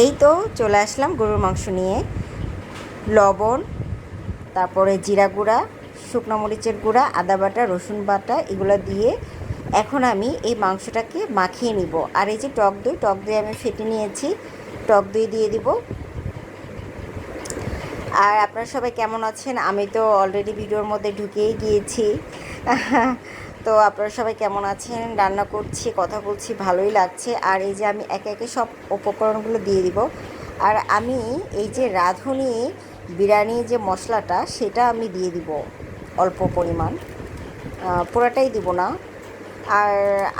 এই তো চলে আসলাম গরুর মাংস নিয়ে। লবণ, তারপরে জিরা গুঁড়া, শুকনো মরিচের গুঁড়া, আদা বাটা, রসুন বাটা, এগুলো দিয়ে এখন আমি এই মাংসটাকে মাখিয়ে নিব। আর এই যে টক দই টক দই আমি ফেটে নিয়েছি, টক দই দিয়ে দিব। আর আপনারা সবাই কেমন আছেন? আমি তো অলরেডি ভিডিওর মধ্যে ঢুকেই গিয়েছি। তো আপনারা সবাই কেমন আছেন? রান্না করছি, কথা বলছি, ভালোই লাগছে। আর এই যে আমি একে একে সব উপকরণগুলো দিয়ে দিব। আর আমি এই যে রাঁধুনি বিরিয়ানি যে মশলাটা, সেটা আমি দিয়ে দিব অল্প পরিমাণ। পুরাটাই দিব না। আর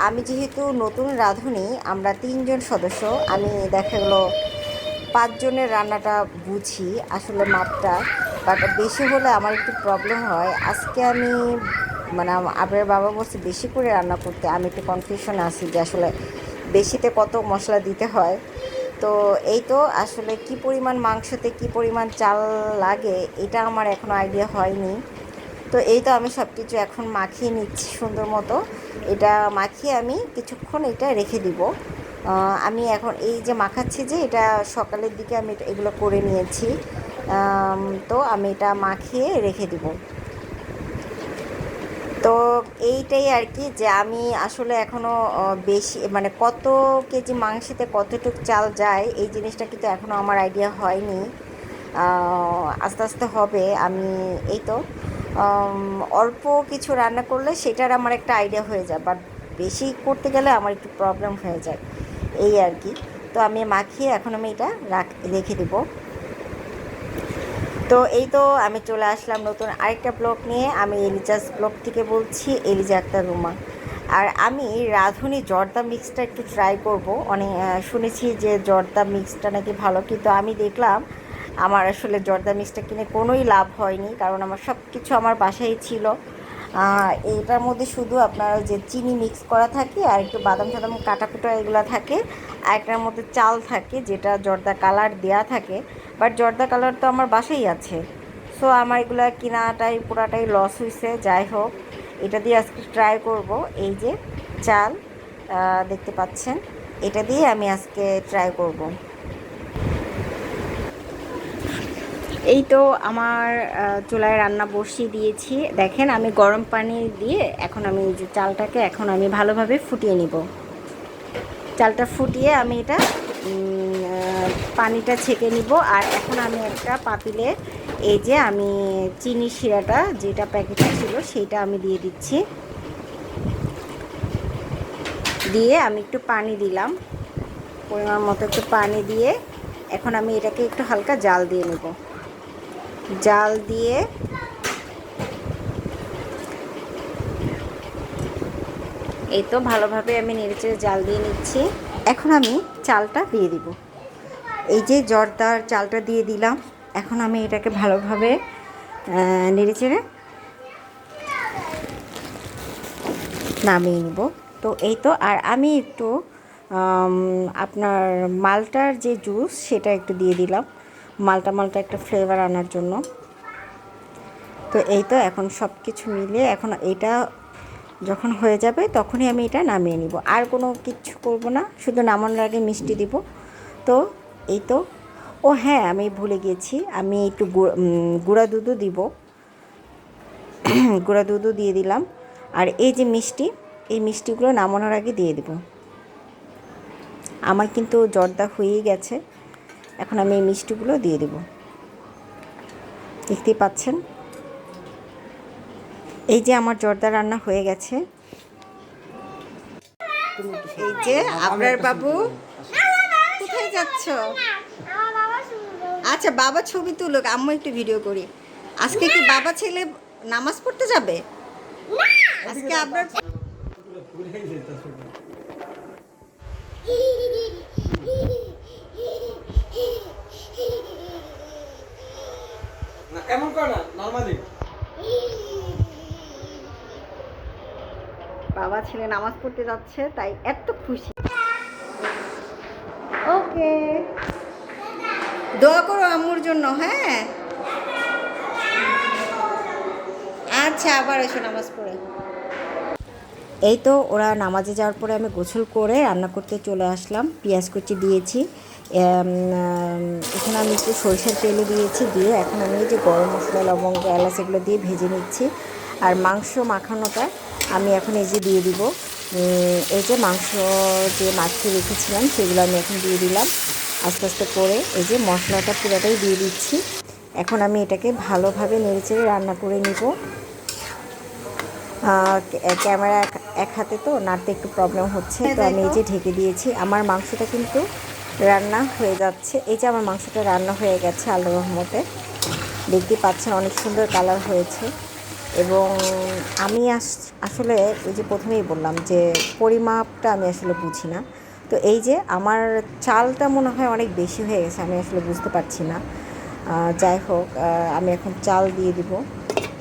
আমি যেহেতু নতুন রাঁধুনি, আমরা তিনজন সদস্য, আমি দেখা গেলো পাঁচজনের রান্নাটা বুঝি, আসলে মাপটা। বাট বেশি হলে আমার একটু প্রবলেম হয়। আজকে আমি মানে আপনার বাবা বলছে বেশি করে রান্না করতে, আমি একটু কনফিউশন আছি যে আসলে বেশিতে কত মশলা দিতে হয়। তো এই তো আসলে কি পরিমাণ মাংসতে কি পরিমাণ চাল লাগে, এটা আমার এখনও আইডিয়া হয়নি। তো এই তো আমি সব কিছু এখন মাখিয়ে নিচ্ছি সুন্দর মতো। এটা মাখিয়ে আমি কিছুক্ষণ এটা রেখে দিব। আমি এখন এই যে মাখাচ্ছি যে, এটা সকালের দিকে আমি এগুলো করে নিয়েছি। তো আমি এটা মাখিয়ে রেখে দিব। তো এইটাই আর কি যে আমি আসলে এখনও বেশি মানে কত কেজি মাংসেতে কতটুক চাল যায়, এই জিনিসটা কিন্তু এখনও আমার আইডিয়া হয়নি। আস্তে আস্তে হবে, আমি এই তো অল্প কিছু রান্না করলে সেটার আমার একটা আইডিয়া হয়ে যায় বাট বেশি করতে গেলে আমার একটু প্রবলেম হয়ে যায়, এই আর কি। তো আমি মাখিয়ে এখন আমি এটা রাখ, রেখে দেবো। তো এই তো আমি চলে আসলাম নতুন আরেকটা ব্লগ নিয়ে। আমি এলিজাস ব্লগ থেকে বলছি, এলিজা আক্তার রুমা। আর আমি রাঁধুনি জর্দা মিক্সটা একটু ট্রাই করব। অনেক শুনেছি যে জর্দা মিক্সটা নাকি ভালো, কিন্তু আমি দেখলাম আমার আসলে জর্দা মিক্সটা কিনে কোনোই লাভ হয়নি, কারণ আমার সব কিছু আমার বাসায় ছিল। এটার মধ্যে শুধু আপনার যে চিনি মিক্স করা থাকে আর একটু বাদাম টাদাম কাটা কুটা এগুলো থাকে, আর একটার মধ্যে চাল থাকে যেটা জর্দা কালার দেয়া থাকে বাট জর্দা কালার তো আমার বাসাই আছে। সো আমার এগুলো কেনাটাই, পুরাটাই লস হয়েছে যাই হোক, এটা দিয়ে আজকে ট্রাই করব। এই যে চাল দেখতে পাচ্ছেন, এটা দিয়ে আমি আজকে ট্রাই করব। এই তো আমার চুলায় রান্না বসিয়ে দিয়েছি। দেখেন, আমি গরম পানি দিয়ে এখন আমি যে চালটাকে এখন আমি ভালোভাবে ফুটিয়ে নিব। চালটা ফুটিয়ে আমি এটা পানিটা ছেঁকে নিব। আর এখন আমি একটা পাতিলে এই যে আমি চিনি শিরাটা, যেটা প্যাকেটে ছিল, সেইটা আমি দিয়ে দিচ্ছি। দিয়ে আমি একটু পানি দিলাম। পরিমাণ মতো একটু পানি দিয়ে এখন আমি এটাকে একটু হালকা জাল দিয়ে নেব। জাল দিয়ে এই তো ভালোভাবে আমি নেড়েচেড়ে জাল দিয়ে নিচ্ছি। এখন আমি চালটা দিয়ে দিব। এই যে জর্দার চালটা দিয়ে দিলাম, এখন আমি এটাকে ভালোভাবে নেড়েচেড়ে নামিয়ে নিব। তো এই তো, আর আমি একটু আপনার মালটার যে জুস সেটা একটু দিয়ে দিলাম। মালটা মালটা একটা ফ্লেভার আনার জন্য। তো এই তো এখন সব কিছু মিলিয়ে এখন এটা যখন হয়ে যাবে তখনই আমি এটা নামিয়ে নিব। আর কোনো কিচ্ছু করব না, শুধু নামানোর আগে মিষ্টি দিব। তো এই তো, ও হ্যাঁ আমি ভুলে গিয়েছি আমি একটু গুঁড়া- গুঁড়া দুধও দিব। গুঁড়া দুধও দিয়ে দিলাম। আর এই যে মিষ্টি, এই মিষ্টিগুলো নামানোর আগে দিয়ে দেব। আমার কিন্তু জর্দা হয়েই গেছে। এখন আমি এই মিষ্টিগুলো দিয়ে দেব। দেখতেই পাচ্ছেন? এই যে আমার জর্দা রান্না হয়ে গেছে। এই যে আপনার বাবু, কোথায় যাচ্ছ? আচ্ছা বাবা ছবি তুলুক, আম্মু একটু ভিডিও করি। আজকে কি বাবা ছেলে নামাজ পড়তে যাবে? আজকে আপনার এমন কর না নর্মালি বাবা ছেলে নামাজ পড়তে যাচ্ছে, তাই এত খুশি। ওকে। দোয়া করো আম্মুর জন্য হ্যাঁ? আচ্ছা আবার এসো নামাজ পড়ে। এই তো ওরা নামাজে যাওয়ার পরে আমি গোসল করে রান্না করতে চলে আসলাম। পেঁয়াজ কুচি দিয়েছি। এখানে আমি একটু সরিষার তেলে দিয়েছি দিয়ে এখন আমি যে গরম মশলা, লবঙ্গ, এলাচ এগুলো দিয়ে ভেজে নিচ্ছি। আর মাংস মাখানোটা আমি এখন এই যে দিয়ে দিব। এই যে মাংস যে মাখিয়ে রেখেছিলাম সেগুলো আমি এখন দিয়ে দিলাম। আস্তে আস্তে করে এই যে মশলাটা পুরোটাই দিয়ে দিচ্ছি। এখন আমি এটাকে ভালোভাবে নেড়েচেড়ে রান্না করে নিব। ক্যামেরা এক- হাতে তো, নাড়তে একটু প্রবলেম হচ্ছে, তো আমি এই যে ঢেকে দিয়েছি। আমার মাংসটা কিন্তু রান্না হয়ে যাচ্ছে। এই যে আমার মাংসটা রান্না হয়ে গেছে আল্লাহ রহমতে। দেখতে পাচ্ছেন অনেক সুন্দর কালার হয়েছে। এবং আমি আস- আসলে ওই যে প্রথমেই বললাম যে পরিমাপটা আমি আসলে বুঝি না। তো এই যে আমার চালটা মনে হয় অনেক বেশি হয়ে গেছে, আমি আসলে বুঝতে পারছি না। যাই হোক আমি এখন চাল দিয়ে দিব।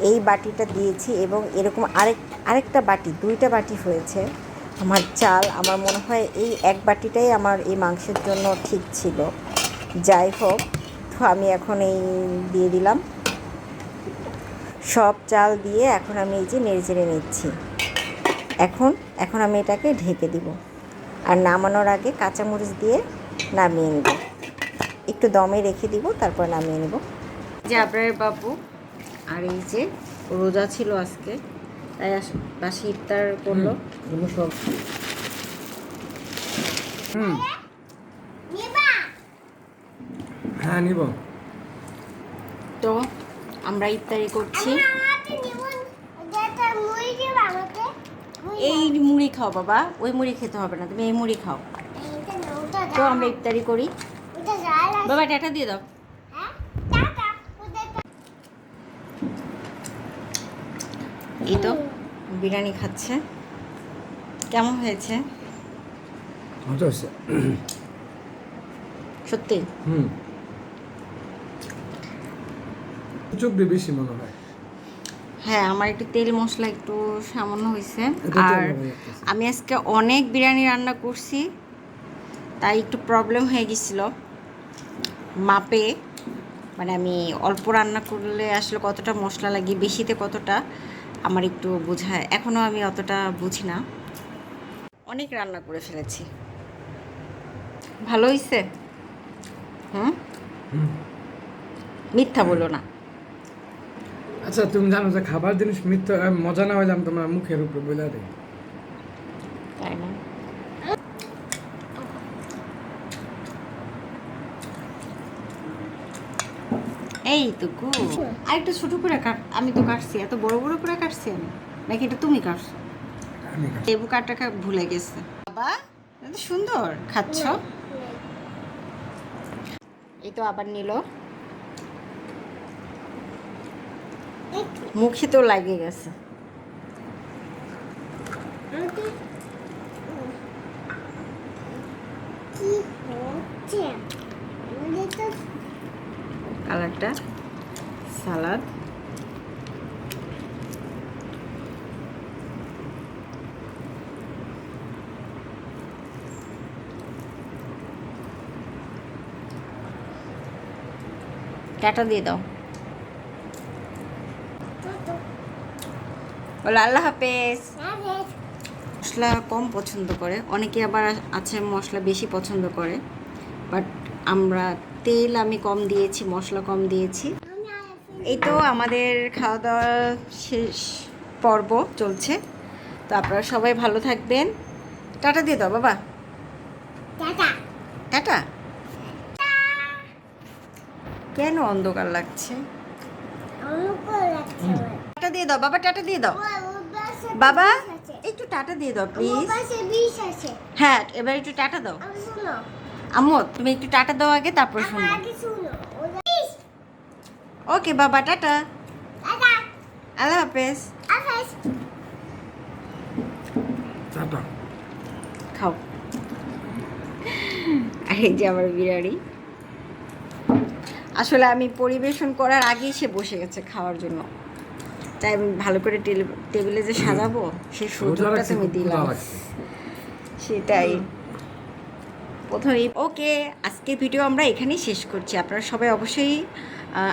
এই বাটিটা দিয়েছি এবং এরকম আরেক, আরেকটা বাটি, দুইটা বাটি হয়েছে। আমার চাল, আমার মনে হয় এই এক বাটিটাই আমার এই মাংসের জন্য ঠিক ছিল। যাই হোক, তো আমি এখন এই দিয়ে দিলাম। সব চাল দিয়ে এখন আমি এই যে নেড়ে চেড়ে নিচ্ছি। এখন এখন আমি এটাকে ঢেকে দিব। আর নামানোর আগে কাঁচামরিচ দিয়ে নামিয়ে নেব। একটু দমে রেখে দিব, তারপর নামিয়ে নেব। যে আবরারের বাবু আর এই যে রোজা ছিল আজকে তাই বাসি ইফতার করল। সব। হুম। হ্যাঁ নিব। তো আমরা ইফতারি করছি। এই মুড়ি খাও বাবা ওই মুড়ি খেতে হবে না তুমি এই মুড়ি খাও। তো আমরা ইফতারি করি। বাবা টাটা দিয়ে দাও। এই তো বিরিয়ানি খাচ্ছে। কেমন হয়েছে? সত্যি? হুম। চুপড়ি বেশি মনে হয়। হ্যাঁ আমার একটু তেল মশলা একটু সামান্য হয়েছে। আর আমি আজকে অনেক বিরিয়ানি রান্না করছি তাই একটু প্রবলেম হয়ে গেছিল। মাপে মানে আমি অল্প রান্না করলে আসলে কতটা মশলা লাগে বেশিতে কতটা? আমার একটু বোঝা এখনও আমি অতটা বুঝি না। অনেক রান্না করে ফেলেছি। ভালো হয়েছে হুম? মিথ্যা বলো না। আচ্ছা তুমি জানো যে খাবার জিনিস মিথ্যা মজা না হইলাম আমি তোমার মুখের উপর বলে দিই তাই না এই তো গু। আর একটু ছোট করে কাট আমি তো কাটছি এত বড় বড় করে কাটছি আমি। নাকি এটা তুমি কাটছো। লেবু কাটাটা ভুলে গেছে। বাবা এত সুন্দর খাচ্ছ? এই তো আবার নিল। মুখে তো লাগে গেছে। কালারটা সালাদ। টাটা দিয়ে দাও। বলো, আল্লাহ হাফেজ। মশলা কম পছন্দ করে। অনেকে আবার আছে মশলা বেশি পছন্দ করে, বাট আমরা তেল আমি কম দিয়েছি মশলা কম দিয়েছি। এই তো আমাদের খাওয়া দাওয়া শেষ পর্ব চলছে। তো আপনারা সবাই ভালো থাকবেন। টাটা দিয়ে দাও বাবা। টাটা। কেন অন্ধকার লাগছে? টাটা দিয়ে দাও বাবা টাটা দিয়ে দাও। বাবা একটু টাটা দিয়ে দাও প্লিজ হ্যাঁ এবার একটু টাটা দাও। আম্মু তুমি একটু টাটা দাও আগে তারপর শুনব। ওকে বাবা টাটা। আল্লাহ হাফেজ। টাটা। খাও। আর এই যে আমার বিরিয়ানি। আসলে আমি পরিবেশন করার আগেই সে বসে গেছে খাওয়ার জন্য। তাই আমি ভালো করে টেবিলে যে সাজাবো সেই সুযোগটা তুমি দিলাম। সেটাই। প্রথমেই, ওকে আজকে ভিডিও আমরা এখানেই শেষ করছি। আপনারা সবাই অবশ্যই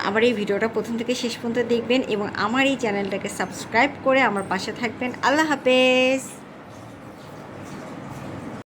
আমার এই ভিডিওটা প্রথম থেকে শেষ পর্যন্ত দেখবেন এবং আমার এই চ্যানেলটাকে সাবস্ক্রাইব করে আমার পাশে থাকবেন। আল্লাহ হাফেজ!